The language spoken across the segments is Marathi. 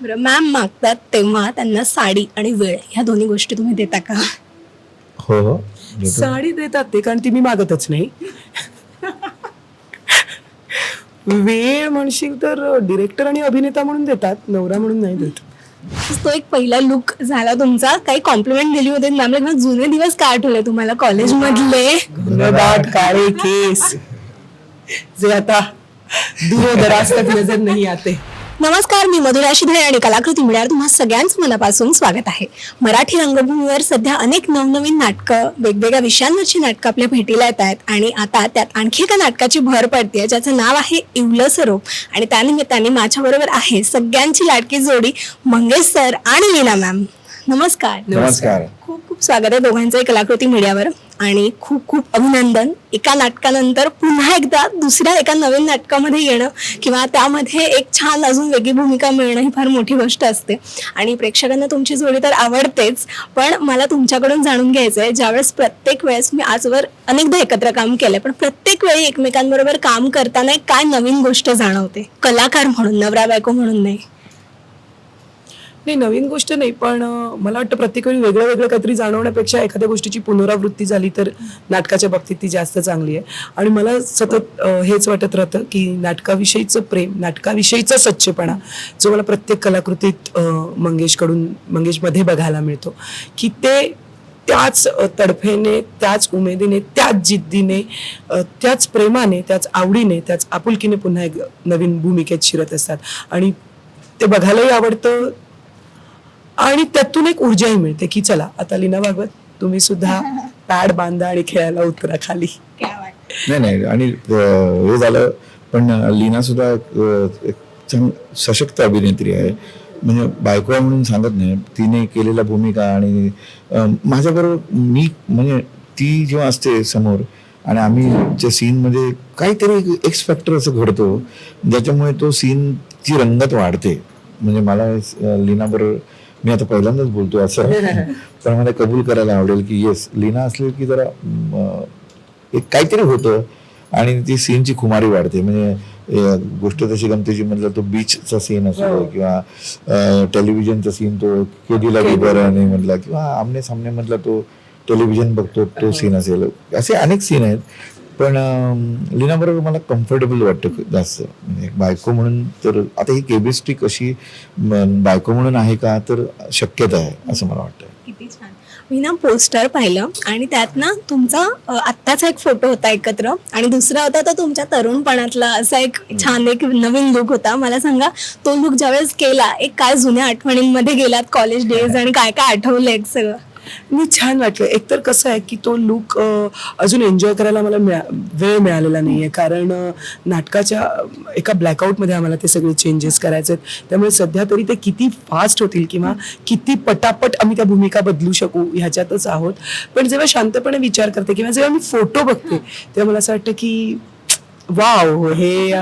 बरं मॅम मागतात तेव्हा त्यांना साडी आणि वेळ ह्या दोन्ही गोष्टी तुम्ही देता का? हो हो. देतो. साडी देतात ते कारण ती मी मागतच नाही. वेळ म्हणशील तर डिरेक्टर आणि अभिनेता म्हणून देतात नवरा म्हणून नाही देत. तो एक पहिला लुक झाला तुमचा. काही कॉम्प्लिमेंट दिली होते. मॅमला जुने दिवस काय आठवले तुम्हाला? कॉलेजमधले? घनदाट काळे केस. जे आता दूरदराज तक नजर नाही आते. नमस्कार मी मधुरा शिधाळे आणि कलाकृती मिळार तुम्हा सगळ्यांच मनापासून स्वागत आहे. मराठी रंगभूमीवर सध्या अनेक नवनवीन नाटकं वेगवेगळ्या विषयांवरची नाटकं आपल्या भेटीला येत आहेत आणि आता त्यात आणखी एका नाटकाची भर पडते ज्याचं नाव आहे इवलं सरोप आणि त्यानिमित्ताने माझ्याबरोबर आहे सगळ्यांची लाडकी जोडी मंगेश सर आणि लीना मॅम. नमस्कार. नमस्कार. खूप खूप स्वागत आहे दोघांचं कलाकृती मीडियावर. आणि खूप खूप अभिनंदन. एका नाटकानंतर पुन्हा एकदा दुसऱ्या एका नवीन नाटकामध्ये येणं किंवा त्यामध्ये एक छान अजून वेगळी भूमिका मिळणं ही फार मोठी गोष्ट असते. आणि प्रेक्षकांना तुमची जोडी तर आवडतेच पण मला तुमच्याकडून जाणून घ्यायचं आहे ज्यावेळेस प्रत्येक वेळेस मी आजवर अनेकदा एकत्र काम केलं पण प्रत्येक वेळी एकमेकांबरोबर काम करताना एक काय नवीन गोष्ट जाणवते? कलाकार म्हणून नवरा बायको म्हणून नाही. नाही नवीन गोष्ट नाही पण मला वाटतं प्रत्येक वेळी वेगळं वेगळं काहीतरी जाणवण्यापेक्षा एखाद्या गोष्टीची पुनरावृत्ती झाली तर नाटकाच्या बाबतीत ती जास्त चांगली आहे. आणि मला सतत हेच वाटत राहतं की नाटकाविषयीचं प्रेम नाटकाविषयीचा सच्चेपणा जो मला प्रत्येक कलाकृतीत मंगेशकडून मंगेशमध्ये बघायला मिळतो की ते त्याच तडफेने त्याच उमेदीने त्याच जिद्दीने त्याच प्रेमाने त्याच आवडीने त्याच आपुलकीने पुन्हा एक नवीन भूमिकेत शिरत असतात. आणि ते बघायलाही आवडतं आणि त्यातून एक ऊर्जाही मिळते की चला आता लीना भागवत तुम्ही सुद्धा पॅड बांधा आणि खेळायला उतरा खाली. नाही नाही आणि हे झालं पण लीना सुद्धा एक चांग सशक्त अभिनेत्री आहे. म्हणजे बायको म्हणून सांगत नाही तिने केलेल्या भूमिका आणि माझ्याबरोबर मी म्हणजे ती जेव्हा असते समोर आणि आम्ही त्या सीनमध्ये काहीतरी एक्स फॅक्टर असं घडतो ज्याच्यामुळे तो सीनची रंगत वाढते. म्हणजे मला लीनाबरोबर मी आता पहिल्यांदाच बोलतो असं. पण मला कबूल करायला आवडेल की येस लीना असली की जरा एक काहीतरी होतं आणि ती सीनची खुमारी वाढते. म्हणजे गोष्ट तशी गमतीची म्हटलं तो बीचचा सीन असतो किंवा टेलिव्हिजनचा सीन तो केडीला बरं नाही म्हटलं किंवा आमने सामने म्हटलं तो टेलिव्हिजन बघतो तो सीन असेल. असे अनेक सीन आहेत. पण अं, लीना बरोबर मला कम्फर्टेबल वाटतं जास्त. म्हणजे बायको म्हणून तर आता ही केमिस्ट्री कशी बायको म्हणून आहे का तर शक्यता आहे असं मला वाटतं. किती छान. मी ना पोस्टर पाहिलं आणि त्यात ना तुमचा आत्ताचा एक फोटो होता एकत्र आणि दुसरा होता तो तुमच्या तरुणपणातला असा एक छान एक नवीन लुक होता. मला सांगा तो लुक ज्यावेळेस केला एक काय जुन्या आठवणींमध्ये गेलात कॉलेज डेज आणि काय काय आठवलंय एक सगळं? मी छान वाटलं. एकतर कसं आहे की तो लुक अजून एन्जॉय करायला मला मिळा वेळ मिळालेला नाही आहे कारण नाटकाच्या एका ब्लॅकआउटमध्ये आम्हाला ते सगळे चेंजेस करायचे आहेत. त्यामुळे सध्या तरी ते किती फास्ट होतील किंवा किती पटापट आम्ही त्या भूमिका बदलू शकू ह्याच्यातच आहोत. पण जेव्हा शांतपणे विचार करते किंवा जेव्हा मी फोटो बघते तेव्हा मला असं वाटतं की वाव हो, हे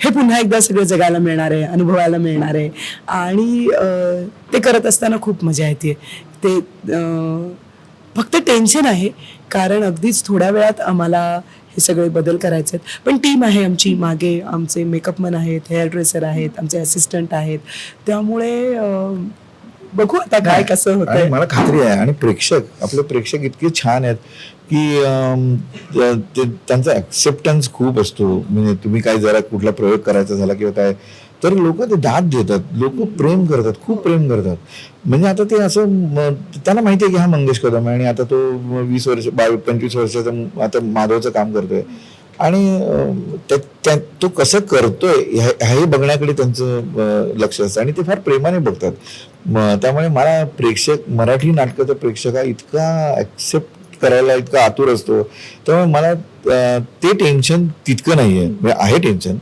हे पुन्हा एकदा सगळं जगायला मिळणार आहे अनुभवायला मिळणार आहे. आणि ते करत असताना खूप मजा येते. ते फक्त टेन्शन आहे. कारण अगदीच थोड्या वेळात आम्हाला हे सगळे बदल करायचे आहेत. पण टीम आहे आमची. मागे आमचे मेकअपमन आहेत हेअर ड्रेसर आहेत आमचे असिस्टंट आहेत. त्यामुळे बघू आता काय कसं होतंय. मला खात्री आहे आणि प्रेक्षक आपले प्रेक्षक इतके छान आहेत की त्यांचा ऍक्सेप्टन्स खूप असतो. म्हणजे तुम्ही काय जरा कुठला प्रयोग करायचा झाला किंवा काय तर लोक ते दाद देतात. लोक प्रेम करतात खूप प्रेम करतात. म्हणजे आता ते असं त्यांना माहिती आहे की हा मंगेश कदम आहे आणि आता तो वीस वर्ष बावीस पंचवीस वर्षाचा आता माधवचं काम करतोय. आणि त्या- त्या- तो कसं करतोय ह्या- हे बघण्याकडे त्यांचं लक्ष असतं आणि ते फार प्रेमाने बघतात. त्यामुळे मला प्रेक्षक मराठी नाटकाचा प्रेक्षक हा इतका ॲक्सेप्ट करायला इतका आतुर असतो. त्यामुळे मला ते टेन्शन तितकं नाहीये. म्हणजे आहे टेन्शन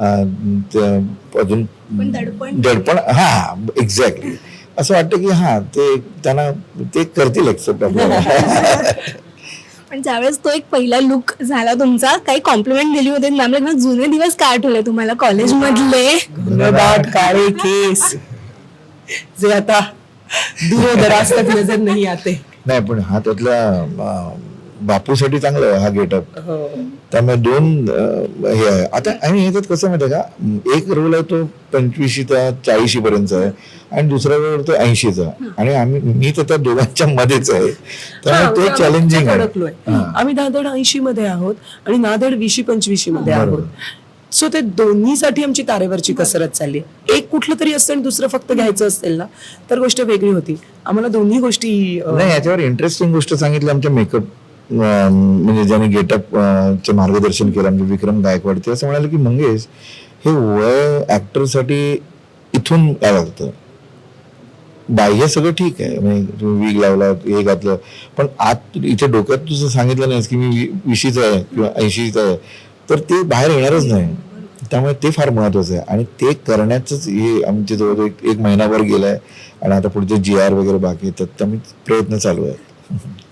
अजून पण दडपण. हा एक्झॅक्टली असं वाटतं की हा ते त्यांना ते करतील आपल्याला. पण ज्यावेळेस तो एक पहिला लुक झाला तुमचा काही कॉम्प्लिमेंट दिली होती. मॅमला जुने दिवस काय आठवले तुम्हाला कॉलेजमधले घनदाट काळे केस. जे आता दूरदराज तक नजर नाही आते. नाही पण हा त्यातला बापूसाठी चांगलं आहे हा गेटअप. हो. त्यामुळे दोन हे आहे. आता आणि ह्याच्यात कसं माहिती का? एक रोल आहे तो पंचवीशीचा चाळीशी पर्यंत आहे आणि दुसरा रोल तो ऐंशीचा. आणि आम्ही मी तर त्या दोघांच्या मध्येच आहे. त्यामुळे तो चॅलेंजिंग आहे. आम्ही नांदेड ऐंशी मध्ये आहोत आणि नांदेड विशी पंचवीशी मध्ये. आहोत. सो ते दोन्हीसाठी आमची तारेवरची कसरत चालली. एक कुठलं तरी असतं आणि दुसरं फक्त घ्यायचं असेल ना तर गोष्ट वेगळी होती. आम्हाला दोन्ही गोष्टी नाही याच्यावर इंटरेस्टिंग गोष्ट सांगितली आमच्या मेकअप म्हणजे ज्याने गेटअप चे मार्गदर्शन केलं म्हणजे विक्रम गायकवाड ते असं म्हणाले की मंगेश हे वय ऍक्टरसाठी इथून काय लागतं. बाह्य सगळं ठीक आहे. म्हणजे तुम्ही वीग लावला हे घातलं. पण आत इथे डोक्यात तुझं सांगितलं नाहीस की मी वी- विशीचा आहे किंवा ऐंशीचा आहे. तर ते बाहेर येणारच नाही. त्यामुळे ते फार महत्वाचं आहे. आणि ते करण्याचंच हे आमचे जवळ एक महिनाभर महिनाभर गेलाय. आणि आता पुढचे जी आर वगैरे बाकी आहेत. त्यात आम्ही प्रयत्न चालू आहे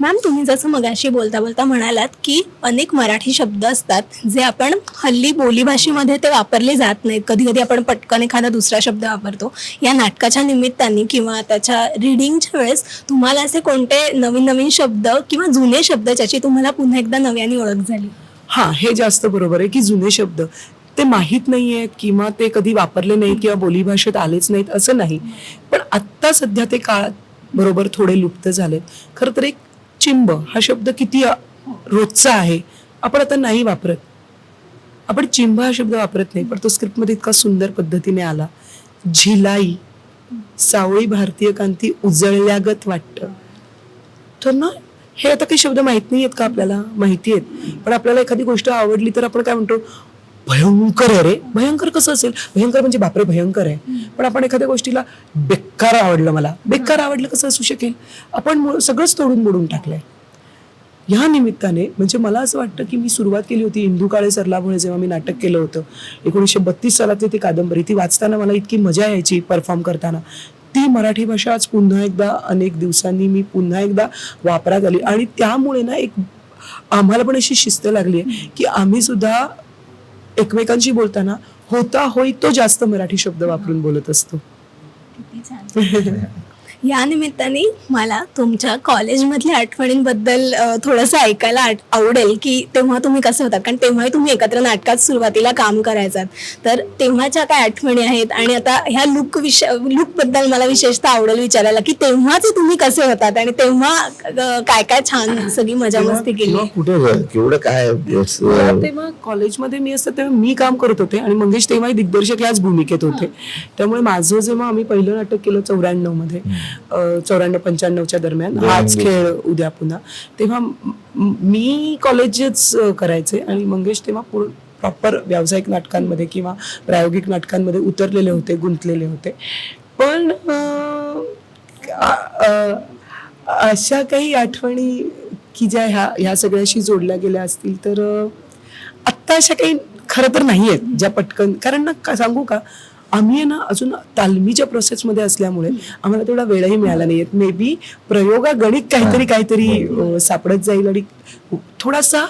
मॅम तुम्ही जसं मगाशी बोलता बोलता म्हणालात की अनेक मराठी शब्द असतात जे आपण हल्ली बोलीभाषेमध्ये ते वापरले जात नाहीत. कधी कधी आपण पटकन एखादा दुसरा शब्द वापरतो. या नाटकाच्या निमित्ताने किंवा त्याच्या रिडिंगच्या वेळेस तुम्हाला असे कोणते नवीन नवीन शब्द किंवा जुने शब्द ज्याची तुम्हाला पुन्हा एकदा नव्याने ओळख झाली? हा हे जास्त बरोबर आहे की जुने शब्द. ते माहीत नाही आहेत किंवा ते कधी वापरले नाहीत किंवा बोलीभाषेत आलेच नाहीत असं नाही. पण आत्ता सध्या ते काळात बरोबर थोडे लुप्त झालेत. खरं तर एक चिंब हा शब्द किती रोजचा आहे आपण आता नाही वापरत. आपण चिंब हा शब्द वापरत नाही पण तो स्क्रिप्टमध्ये इतका सुंदर पद्धतीने आला. झिलाई सावळी भारतीय कांती उजळल्यागत वाटतं. तर ना हे आता काही शब्द माहीत नाही आहेत का आपल्याला? माहिती आहेत. पण आपल्याला एखादी गोष्ट आवडली तर आपण काय म्हणतो भयंकर आहे रे. भयंकर कसं असेल? भयंकर म्हणजे बापरे भयंकर आहे. पण आपण एखाद्या गोष्टीला बेकार आवडलं मला. बेकार आवडलं कसं असू शकेल? आपण सगळंच तोडून मोडून टाकलंय. ह्या निमित्ताने म्हणजे मला असं वाटतं की मी सुरुवात केली होती इंदू काळे सरलामुळे जेव्हा मी नाटक केलं होतं. एकोणीसशे बत्तीस सालातली ती कादंबरी. ती वाचताना मला इतकी मजा यायची परफॉर्म करताना. ती मराठी भाषा आज पुन्हा एकदा अनेक दिवसांनी मी पुन्हा एकदा वापरात आली. आणि त्यामुळे ना एक आम्हाला पण अशी शिस्त लागली आहे की आम्ही सुद्धा एकमेकांशी बोलताना होता होई तो जास्त मराठी शब्द वापरून बोलत असतो. या निमित्ताने मला तुमच्या कॉलेजमधल्या आठवणींबद्दल थोडंसं ऐकायला आट- आवडेल की तेव्हा तुम्ही कसे होतात कारण तेव्हाही तुम्ही एकत्र नाटकात सुरुवातीला काम करायचात. तर तेव्हाच्या काय आठवणी आहेत? आणि आता ह्या लुक विष लुकबद्दल मला विशेषतः आवडेल विचारायला की तेव्हाचे तुम्ही कसे होतात? आणि तेव्हा काय काय छान सगळी मजा मस्ती केली. कुठे केवढं काय तेव्हा कॉलेजमध्ये मी असतं तेव्हा मी काम करत होते आणि मंगेश तेव्हाही दिग्दर्शक याच भूमिकेत होते. त्यामुळे माझं जेव्हा आम्ही पहिलं नाटक केलं चौऱ्याण्णवमध्ये चौऱ्याण्णव पंच्याण्णवच्या दरम्यान हाच खेळ उद्या पुन्हा. तेव्हा म- कॉलेजच करायचे आणि मंगेश तेव्हा पूर्ण प्रॉपर व्यावसायिक नाटकांमध्ये किंवा प्रायोगिक नाटकांमध्ये उतरलेले होते गुंतलेले होते. पण अशा काही आठवणी की ज्या ह्या ह्या सगळ्याशी जोडल्या गेल्या असतील तर आत्ता अशा काही खरं तर नाही आहेत ज्या पटकन कारण ना का सांगू का? आम्ही ना अजून तालमीच्या प्रोसेसमध्ये असल्यामुळे आम्हाला तेवढा वेळही मिळाला नाही. मे बी प्रयोगागणिक काहीतरी काहीतरी अं, सापडत जाईल आणि थोडासा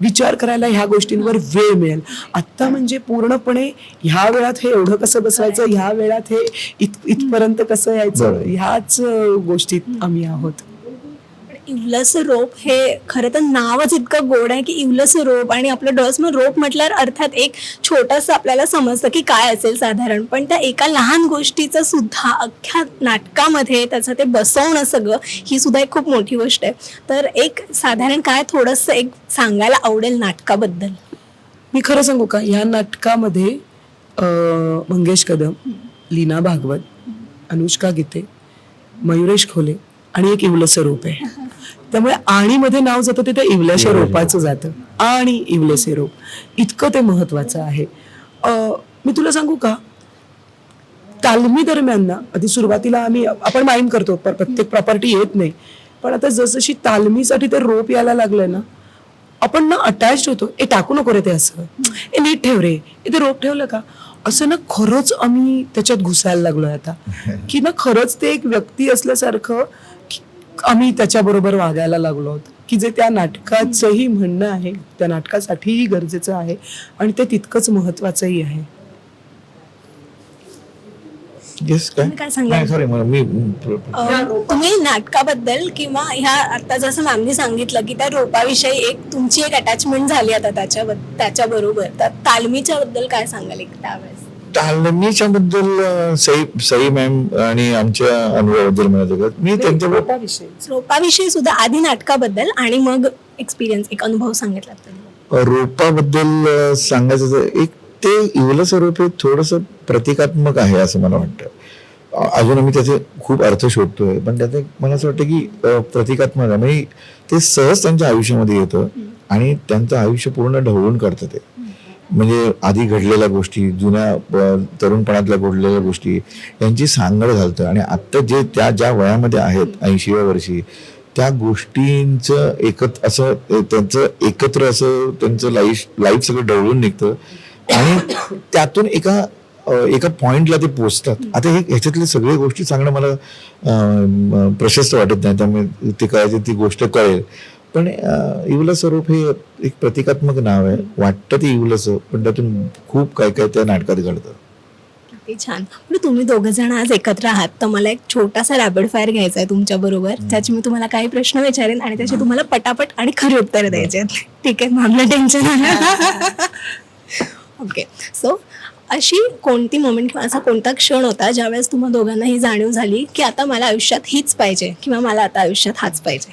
विचार करायला ह्या गोष्टींवर वेळ मिळेल. आत्ता म्हणजे पूर्णपणे ह्या वेळात हे एवढं कसं बसवायचं ह्या वेळात हे इत इथपर्यंत कसं यायचं. ह्याच गोष्टीत आम्ही आहोत. इवलस रोप हे खरं तर नावच इतकं गोड आहे की इवलस रोप आणि आपलं डॉस. मग रोप म्हटल्यावर अर्थात एक छोटंसं आपल्याला समजतं की काय असेल साधारण. पण त्या एका लहान गोष्टीचं सुद्धा अख्ख्या नाटकामध्ये त्याचं ते बसवणं सगळं ही सुद्धा एक खूप मोठी गोष्ट आहे. तर एक साधारण काय थोडंसं एक सांगायला आवडेल नाटकाबद्दल? मी खरं सांगू का? या नाटकामध्ये मंगेश कदम लीना भागवत अनुष्का गीते मयुरेश खोले आणि एक इवलसं रोप आहे. त्यामुळे आणि मध्ये नाव जातं ते त्या इवल्याशा रोपाचं जातं. आणि इवलसे रोप. इतकं ते महत्वाचं आहे. मी तुला सांगू का? तालमी दरम्यान ना आधी सुरुवातीला आम्ही आपण माइंड करतो पर- प्रत्येक प्रॉपर्टी येत नाही. पण आता जसजशी तालमीसाठी ते रोप यायला लागलंय ना आपण ना अटॅच होतो. ए टाकू नको रे ते असं. ए नीट ठेव रे. ए ते रोप ठेवलं का? असं ना खरंच आम्ही त्याच्यात घुसायला लागलोय आता. की ना खरंच ते एक व्यक्ती असल्यासारखं आम्ही त्याच्याबरोबर वागायला लागलो आहोत की जे त्या नाटकाचंही म्हणणं आहे त्या नाटकासाठीही गरजेचं आहे आणि ते तितकंच महत्वाचंही आहे. येस काय? तुम्ही काय सांगाल? नाही सॉरी मला मी अं, तुम्ही नाटकाबद्दल किंवा ह्या आता जसं मॅमनी सांगितलं की त्या रोपाविषयी एक तुमची एक अटॅचमेंट झाली आता त्याच्या त्याच्याबरोबर. तर तालमीच्या बद्दल काय सांगाल एक त्यावेळेस? तालमीच्या बद्दल सई सई मॅम आणि आमच्या अनुभवाबद्दल म्हणायचं का? मी विषय रोपाविषयी. सुद्धा आधी नाटकाबद्दल आणि मग एक्सपिरियन्स एक अनुभव सांगितला रोपाबद्दल सांगायचं एक ते इवलस रोप हे थोडस प्रतिकात्मक आहे असं मला वाटतं. अजून आम्ही त्याचे खूप अर्थ शोधतोय पण त्याचे मला असं वाटतं की प्रतिकात्मक आहे. म्हणजे ते सहज त्यांच्या आयुष्यामध्ये येतं आणि त्यांचं आयुष्य पूर्ण ढवळून करतं ते. म्हणजे आधी घडलेल्या गोष्टी जुन्या तरुणपणातल्या घडलेल्या गोष्टी यांची सांगड घालतं आणि आत्ता जे त्या ज्या वयामध्ये आहेत ऐंशीव्या वर्षी त्या गोष्टींचं एकत्र असं त्यांचं एकत्र असं त्यांचं लाईफ लाईफ सगळं डवळून निघतं. आणि त्यातून एका एका पॉइंटला ते पोचतात. आता हे ह्याच्यातले सगळे गोष्टी सांगणं मला प्रशस्त वाटत नाही. त्यामुळे ते कळायची ती गोष्ट कळेल. पण इवलं स्वरूप हे एक प्रतिकात्मक नाव आहे. वाटतं ते इवलंच पण त्यातून खूप काय काय त्या नाटकात घडतं. किती छान. पण तुम्ही दोघं जण आज एकत्र आहात तर मला एक छोटासा रॅपिड फायर घ्यायचा आहे तुमच्या बरोबर. त्याचे मी तुम्हाला काही प्रश्न विचारेन आणि त्याची तुम्हाला पटापट आणि खरी उत्तर द्यायची आहेत. ठीक आहे मामला टेन्शन ओके सो अशी कोणती मोमेंट किंवा असा कोणता क्षण होता ज्यावेळेस तुम्हा दोघांना ही जाणीव झाली की आता मला आयुष्यात हीच पाहिजे किंवा मला आता आयुष्यात हाच पाहिजे?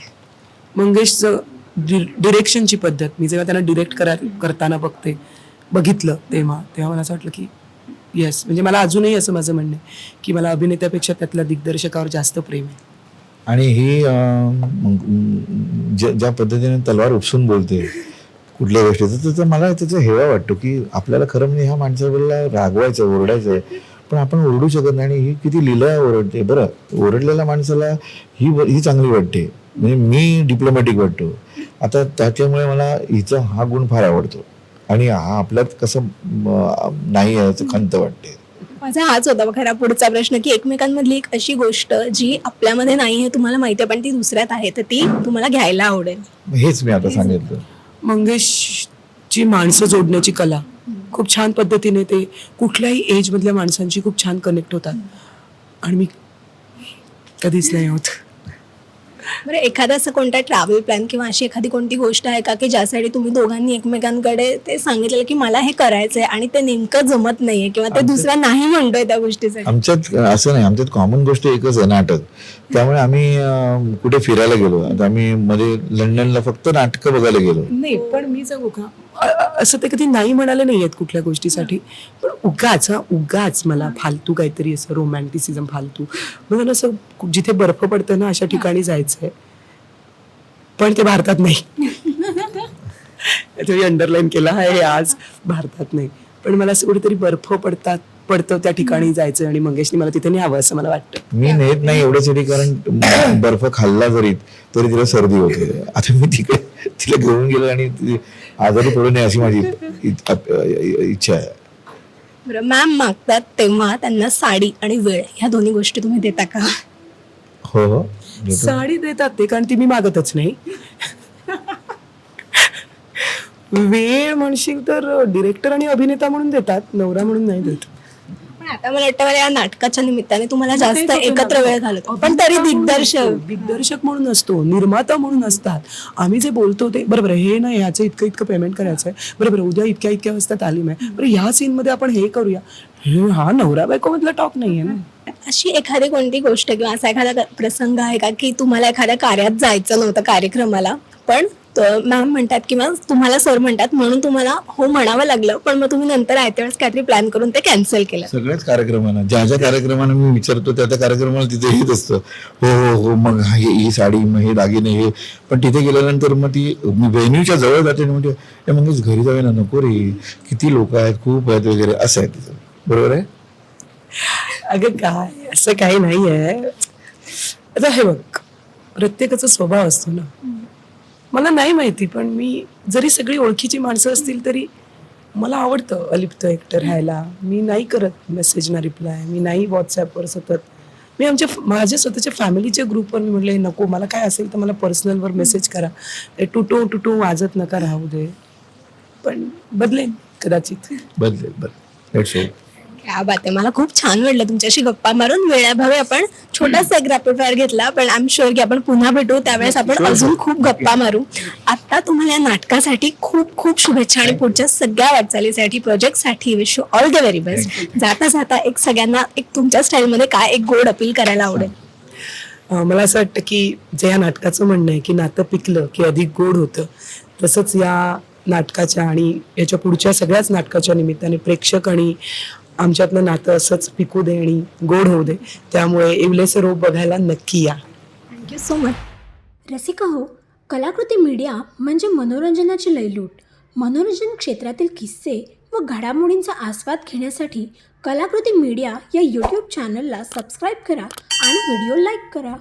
मंगेशचं डिरेक्शनची पद्धत. मी जेव्हा त्यांना डिरेक्ट करा करताना बघते बघितलं तेव्हा तेव्हा मला असं वाटलं की येस म्हणजे मला अजूनही असं माझं म्हणणं आहे की मला अभिनेत्यापेक्षा त्यातल्या दिग्दर्शकावर जास्त प्रेम आहे. आणि ही ज्या पद्धतीने तलवार उपसून बोलते कुठल्या गोष्टीचं तर- मला त्याचा हेवा वाटतो की आपल्याला खरं म्हणजे ह्या माणसाला रागवायचं ओरडायचं आहे पण आपण ओरडू शकत नाही आणि ही किती लिला ओरडते. बरं ओरडलेल्या माणसाला ही ही चांगली वाटते. म्हणजे मी डिप्लोमॅटिक वाटतो. आता त्याच्यामुळे मला हिचा हा गुण फार आवडतो. आणि हा आपल्यात कसं नाही आहे याचं खंत वाटते. माझा हाच होता खरा पुढचा प्रश्न की एकमेकांमधली एक अशी गोष्ट जी आपल्यामध्ये नाही हे तुम्हाला माहिती आहे पण ती दुसऱ्यात आहे तर ती तुम्हाला घ्यायला आवडेल. हेच मी आता सांगितलं. मंगेशची माणसं जोडण्याची कला खूप छान पद्धतीने ते कुठल्याही एजमधल्या माणसांशी खूप छान कनेक्ट होतात. आणि मी कधीच नाही होत. बरं एखादा असं कोणता ट्रॅव्हल प्लॅन किंवा अशी एखादी कोणती गोष्ट आहे का की ज्यासाठी तुम्ही दोघांनी एकमेकांकडे ते सांगितलेलं की मला हे करायचंय आणि ते नेमकं जमत नाहीये किंवा ते दुसरा नाही म्हणतोय त्या गोष्टीसाठी? आमच्यात असं नाही आमच्यात कॉमन गोष्ट एकच आहे नाटक. त्यामुळे आम्ही कुठे फिरायला गेलो. आता आम्ही मध्ये लंडनला फक्त नाटकं बघायला गेलो. नाही पण मी सांगू का असं ते कधी नाही म्हणाले नाही आहेत कुठल्या गोष्टीसाठी. पण उगाच हा उगाच मला फालतू काहीतरी असं रोमॅन्टिसिझम फालतू. मला असं जिथे बर्फ पडतं ना अशा ठिकाणी जायचंय पण ते भारतात नाही. तुम्ही अंडरलाईन केला आहे आज भारतात नाही. पण मला असं कुठेतरी बर्फ पडतात पडतं त्या ठिकाणी जायचं आणि मंगेशनी मला तिथे न्यावं असं मला वाटतं. मी नेत नाही एवढ्यासाठी कारण बर्फ खाल्ला जरी तरी तिला सर्दी होते. आता मी तिकडे तिला घेऊन गेलो आणि आजारी पडू नये अशी माझी इच्छा आहे. बरं मॅम मागतात तेव्हा त्यांना साडी आणि वेळ ह्या दोन्ही गोष्टी तुम्ही देता का? हो हो. साडी देतात ते कारण ती मी मागतच नाही. वेळ म्हणशील तर डिरेक्टर आणि अभिनेता म्हणून देतात नवरा म्हणून नाही देत. पण आता मला वाटतं मला या नाटकाच्या निमित्ताने तुम्हाला जास्त एकत्र. वेळ घालतो पण तरी दिग्दर्शक. दिग्दर्शक म्हणून असतो निर्माता म्हणून असतात आम्ही जे बोलतो ते बरोबर हे नाही ह्याचं इतकं इतकं पेमेंट करायचं आहे बरोबर उद्या इतक्या इतक्या वाजता तालीम आहे. बरं ह्या सीन मध्ये आपण हे करूया. हे हा नवरा बायको मधला टॉक नाहीये ना? अशी एखादी कोणती गोष्ट किंवा असा एखादा प्रसंग आहे का की तुम्हाला एखाद्या कार्यात जायचं नव्हतं कार्यक्रमाला पण मॅम म्हणतात किंवा तुम्हाला सर म्हणतात म्हणून तुम्हाला हो म्हणावं लागलं पण मग तुम्ही नंतर आयत्या वेळेस काहीतरी प्लॅन करून ते कॅन्सल केलं. सगळ्याच कार्यक्रमांना ज्या ज्या कार्यक्रमांना मी विचारतो त्या त्या कार्यक्रमाला तिथे येत असतं. हो हो हो मग हा- हे- साडी मग हे दागिने हे. पण तिथे गेल्यानंतर मग ती मी व्हेन्यूच्या जवळ जाते "ए, मग घरी जाऊया ना नको रे. किती लोक आहेत खूप आहेत वगैरे. असं आहे तिचं बरोबर आहे? अगं काय असं काही नाही आहे आता हे बघ प्रत्येकाचा स्वभाव असतो ना. मला नाही माहिती पण मी जरी सगळी ओळखीची माणसं असतील तरी मला आवडतं अलिप्त एकटं राहायला. मी नाही करत मेसेजना रिप्लाय मी नाही व्हॉट्सॲपवर सतत. मी आमच्या माझ्या स्वतःच्या फॅमिलीच्या ग्रुपवर मी म्हटलं "हे नको मला काय असेल तर मला पर्सनलवर मेसेज करा. टुटो टुटो वाजत नका राहू दे. पण बदलेन कदाचित. बदलेल बदल क्या बात आहे. मला खूप छान वाटलं तुमच्याशी गप्पा मारून. वेळाभावी आपण छोटासा एक रॅपिड फायर घेतला पण आय एम शुअर की आपण पुन्हा भेटू. त्यावेळेस आपण अजून खूप गप्पा मारू. आता तुम्हाला या नाटकासाठी खूप खूप शुभेच्छा आणि पुढच्या सगळ्या वाटचालीसाठी प्रोजेक्टसाठी wish you all the very best जाता जाता एक सगळ्यांना एक तुमच्या स्टाईलमध्ये काय एक गोड अपील करायला आवडेल? मला असं वाटतं की जे या नाटकाचं म्हणणं आहे की नातं पिकलं की अधिक गोड होतं तसंच या नाटकाच्या आणि याच्या पुढच्या सगळ्याच नाटकाच्या निमित्ताने प्रेक्षक आणि आमच्यातलं नातं असंच पिकू दे आणि गोड होऊ दे. त्यामुळे इवलेचं रोप बघायला नक्की या. थँक्यू सो मच रसिका हो कलाकृती मीडिया म्हणजे मनोरंजनाची लयलूट. मनोरंजन क्षेत्रातील किस्से व घडामोडींचा आस्वाद घेण्यासाठी कलाकृती मीडिया या यूट्यूब चॅनलला सबस्क्राईब करा आणि व्हिडिओ लाईक करा.